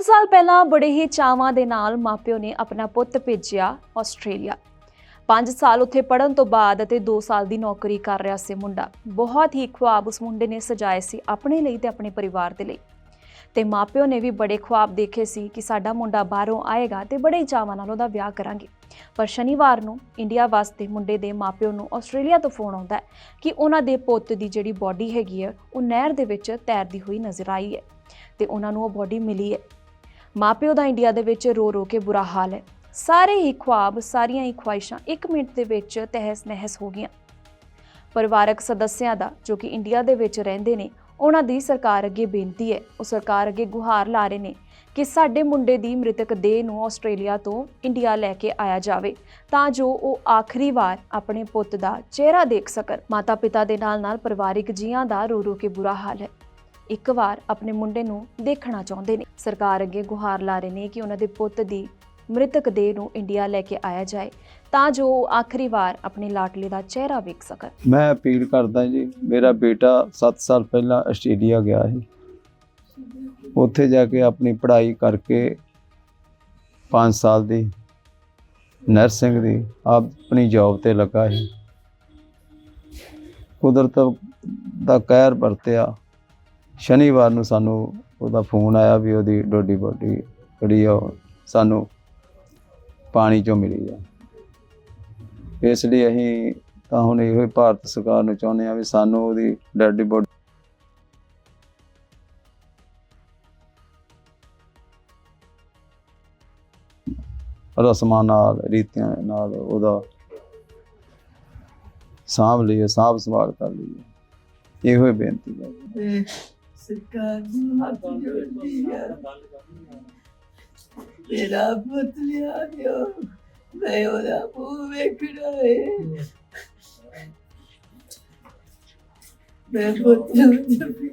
7 ਸਾਲ ਪਹਿਲਾਂ ਬੜੇ ਹੀ ਚਾਵਾਂ ਦੇ ਨਾਲ ਮਾਪਿਓ ਨੇ ਆਪਣਾ ਪੁੱਤ ਭੇਜਿਆ ਆਸਟ੍ਰੇਲੀਆ। 5 ਸਾਲ ਉੱਥੇ ਪੜਨ ਤੋਂ ਬਾਅਦ ਅਤੇ 2 ਸਾਲ ਦੀ ਨੌਕਰੀ ਕਰ ਰਿਹਾ ਸੀ ਮੁੰਡਾ। ਬਹੁਤ ਹੀ ਖੁਆਬ ਉਸ ਮੁੰਡੇ ਨੇ ਸਜਾਏ ਸੀ ਆਪਣੇ ਲਈ ਤੇ ਆਪਣੇ ਪਰਿਵਾਰ ਦੇ ਲਈ। ਤੇ ਮਾਪਿਓ ਨੇ ਵੀ ਬੜੇ ਖੁਆਬ ਦੇਖੇ ਸੀ ਕਿ ਸਾਡਾ ਮੁੰਡਾ ਬਾਹਰੋਂ ਆਏਗਾ ਤੇ ਬੜੇ ਹੀ ਚਾਵਾਂ ਨਾਲ ਉਹਦਾ ਵਿਆਹ ਕਰਾਂਗੇ। ਪਰ ਸ਼ਨੀਵਾਰ ਨੂੰ ਇੰਡੀਆ ਵਾਸਤੇ ਮੁੰਡੇ ਦੇ ਮਾਪਿਓ ਨੂੰ ਆਸਟ੍ਰੇਲੀਆ ਤੋਂ ਫੋਨ ਆਉਂਦਾ ਹੈ ਕਿ ਉਹਨਾਂ ਦੇ ਪੁੱਤ ਦੀ ਜਿਹੜੀ ਬਾਡੀ ਹੈਗੀ ਹੈ, ਉਹ ਨਹਿਰ ਦੇ ਵਿੱਚ ਤੈਰਦੀ ਹੋਈ ਨਜ਼ਰ ਆਈ ਹੈ ਤੇ ਉਹਨਾਂ ਨੂੰ ਉਹ ਬਾਡੀ ਮਿਲੀ ਹੈ। ਮਾਪਿਓ ਦਾ ਇੰਡੀਆ ਦੇ ਵਿੱਚ ਰੋ ਰੋ ਕੇ ਬੁਰਾ ਹਾਲ ਹੈ। ਸਾਰੇ ਹੀ ਖੁਆਬ, ਸਾਰੀਆਂ ਹੀ ਖੁਆਇਸ਼ਾਂ 1 ਮਿੰਟ ਦੇ ਵਿੱਚ ਤਹਿਸ ਨਹਿਸ ਹੋ ਗਈਆਂ। ਪਰਿਵਾਰਕ ਸਦੱਸਿਆਂ ਦਾ, ਜੋ ਕਿ ਇੰਡੀਆ ਦੇ ਵਿੱਚ ਰਹਿੰਦੇ ਨੇ, ਉਹਨਾਂ ਦੀ ਸਰਕਾਰ ਅੱਗੇ ਬੇਨਤੀ ਹੈ। ਉਹ ਸਰਕਾਰ ਅੱਗੇ ਗੁਹਾਰ ਲਾ ਰਹੇ ਨੇ ਕਿ ਸਾਡੇ ਮੁੰਡੇ ਦੀ ਮ੍ਰਿਤਕ ਦੇਹ ਨੂੰ ਆਸਟ੍ਰੇਲੀਆ ਤੋਂ ਇੰਡੀਆ ਲੈ ਕੇ ਆਇਆ ਜਾਵੇ, ਤਾਂ ਜੋ ਉਹ ਆਖਰੀ ਵਾਰ ਆਪਣੇ ਪੁੱਤ ਦਾ ਚਿਹਰਾ ਦੇਖ ਸਕਣ। ਮਾਤਾ ਪਿਤਾ ਦੇ ਨਾਲ ਨਾਲ ਪਰਿਵਾਰਿਕ ਜੀਆਂ ਦਾ ਰੋ ਰੋ ਕੇ ਬੁਰਾ ਹਾਲ ਹੈ। ਇੱਕ ਵਾਰ ਆਪਣੇ ਮੁੰਡੇ ਨੂੰ ਦੇਖਣਾ ਚਾਹੁੰਦੇ ਨੇ। ਸਰਕਾਰ ਅੱਗੇ ਗੁਹਾਰ ਲਾ ਰਹੇ ਨੇ ਕਿ ਉਹਨਾਂ ਦੇ ਪੁੱਤ ਦੀ ਮ੍ਰਿਤਕ ਦੇਹ ਨੂੰ ਇੰਡੀਆ ਲੈ ਕੇ ਆਇਆ ਜਾਏ ਤਾਂ ਜੋ ਉਹ ਆਖਰੀ ਵਾਰ ਆਪਣੇ ਲਾਟਲੇ ਦਾ ਚਿਹਰਾ ਵੇਖ ਸਕਣ। ਮੈਂ ਅਪੀਲ ਕਰਦਾ ਜੀ, ਮੇਰਾ ਬੇਟਾ 7 ਸਾਲ ਪਹਿਲਾਂ ਆਸਟ੍ਰੇਲੀਆ ਗਿਆ ਸੀ। ਉੱਥੇ ਜਾ ਕੇ ਆਪਣੀ ਪੜ੍ਹਾਈ ਕਰਕੇ 5 ਸਾਲ ਦੀ ਨਰਸਿੰਗ ਦੀ ਆਪਣੀ ਜੌਬ ਤੇ ਲੱਗਾ ਸੀ। ਕੁਦਰਤ ਦਾ ਕਹਿਰ ਵਰਤਿਆ। ਸ਼ਨੀਵਾਰ ਨੂੰ ਸਾਨੂੰ ਉਹਦਾ ਫੋਨ ਆਇਆ ਵੀ ਉਹਦੀ ਡੋਡੀ ਬੋਡੀ ਜਿਹੜੀ ਆ ਉਹ ਸਾਨੂੰ ਪਾਣੀ ਚੋਂ ਮਿਲੀ ਆ। ਇਸ ਲਈ ਅਸੀਂ ਤਾਂ ਹੁਣ ਇਹੋ ਹੀ ਭਾਰਤ ਸਰਕਾਰ ਨੂੰ ਚਾਹੁੰਦੇ ਆ ਵੀ ਸਾਨੂੰ ਉਹਦੀ ਡੈਡ ਬੋਡੀ ਰਸਮਾਂ ਨਾਲ, ਰੀਤੀਆਂ ਨਾਲ ਉਹਦਾ ਸਾਂਭ ਲਈਏ, ਸਾਂਭ ਸੰਭਾਲ ਕਰ ਲਈਏ। ਇਹੋ ਹੀ ਬੇਨਤੀ ਹੈ। ਸਰਕਾਰ ਨੂੰ ਹੱਥ ਜੋੜਦੀ ਆ ਮੇਰਾ ਪੁੱਤ ਲਿਆ ਦਿਓ ਮੈਂ ਉਹਦਾ ਮੂੰਹ ਵੇਖਣਾ ਹੈ ਮੈਂ ਪੁੱਤ ਨੂੰ ਜੱਫੀ